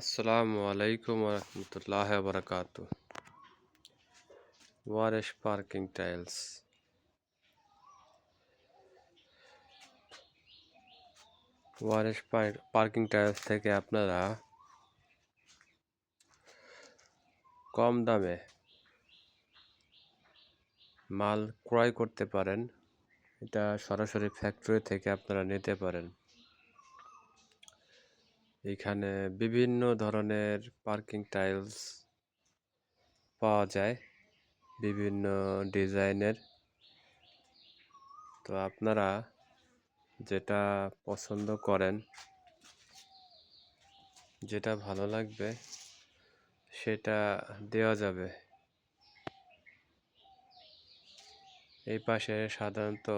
আসসালামু আলাইকুম রহমতুল্লাহ বরকাত Waresh parking tiles Waresh parking tiles থেকে আপনারা কম দামে মাল ক্রয় করতে পারেন। এটা সরাসরি ফ্যাক্টরি থেকে আপনারা নিতে পারেন। এখানে বিভিন্ন ধরনের পার্কিং টাইলস পাওয়া যায় বিভিন্ন ডিজাইনের। তো আপনারা যেটা পছন্দ করেন, যেটা ভালো লাগবে, সেটা দেওয়া যাবে। এই পাশে সাধারণত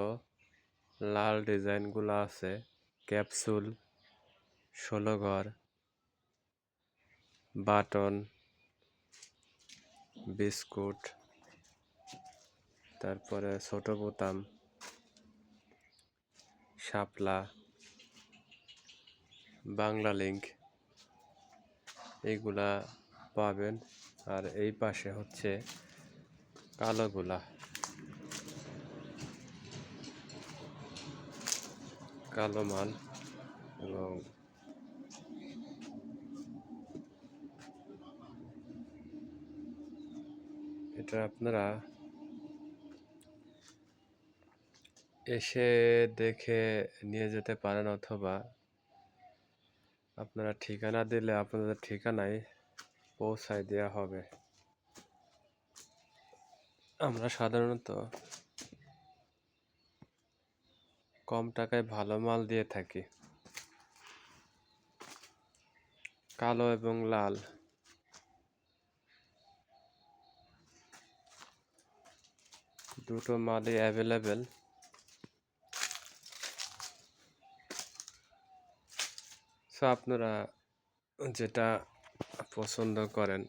লাল ডিজাইনগুলো আছে, ক্যাপসুল। ষোলো ঘর, বাটন, বিস্কুট, তারপরে ছোট বোতাম, শাপলা, বাংলা লিঙ্ক এইগুলা পাবেন। আর এই পাশে হচ্ছে কালোগুলা। কালো মাল এবং এটা আপনারা এসে দেখে নিয়ে যেতে পারেন অথবা আপনারা ঠিকানা দিলে আপনাদের ঠিকানায় পৌঁছায় দেওয়া হবে। আমরা সাধারণত কম টাকায় ভালো মাল দিয়ে থাকি। কালো এবং লাল। দুটো মালই অ্যাভেলেবেল সো আপনারা যেটা পছন্দ করেন,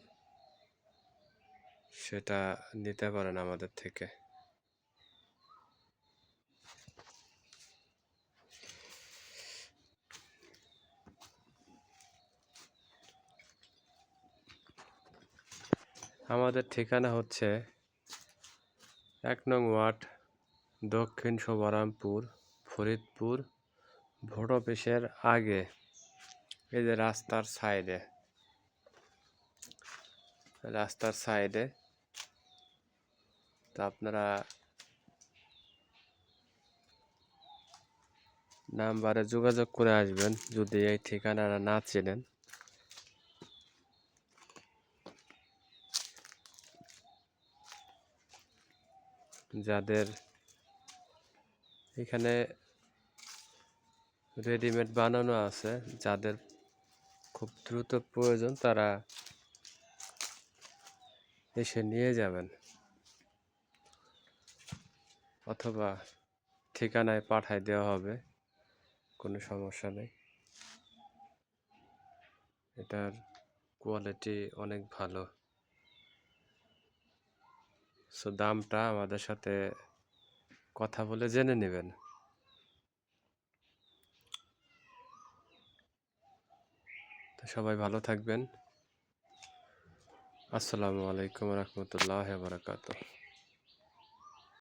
সেটা নিতে পারেন আমাদের থেকে। আমাদের ঠিকানা হচ্ছে এক নং ওয়ার্ড, দক্ষিণ শোভারামপুর ফরিদপুর, ভোট অফিসের আগে, এই যে রাস্তার সাইডে রাস্তার সাইডে তো আপনারা নাম্বারে যোগাযোগ করে আসবেন, যদি এই ঠিকানাটা না চেনেন। যাদের এখানে রেডিমেড বানানো আছে, যাদের খুব দ্রুত প্রয়োজন, তারা এসে নিয়ে যাবেন। অথবা ঠিকানায় পাঠায় দেওয়া হবে, কোনো সমস্যা নেই। এটার কোয়ালিটি অনেক ভালো। সো দামটা আমাদের সাথে কথা বলে জেনে নেবেন। তো সবাই ভালো থাকবেন। আসসালামু আলাইকুম রহমতুল্লাহ বারকাতুহ।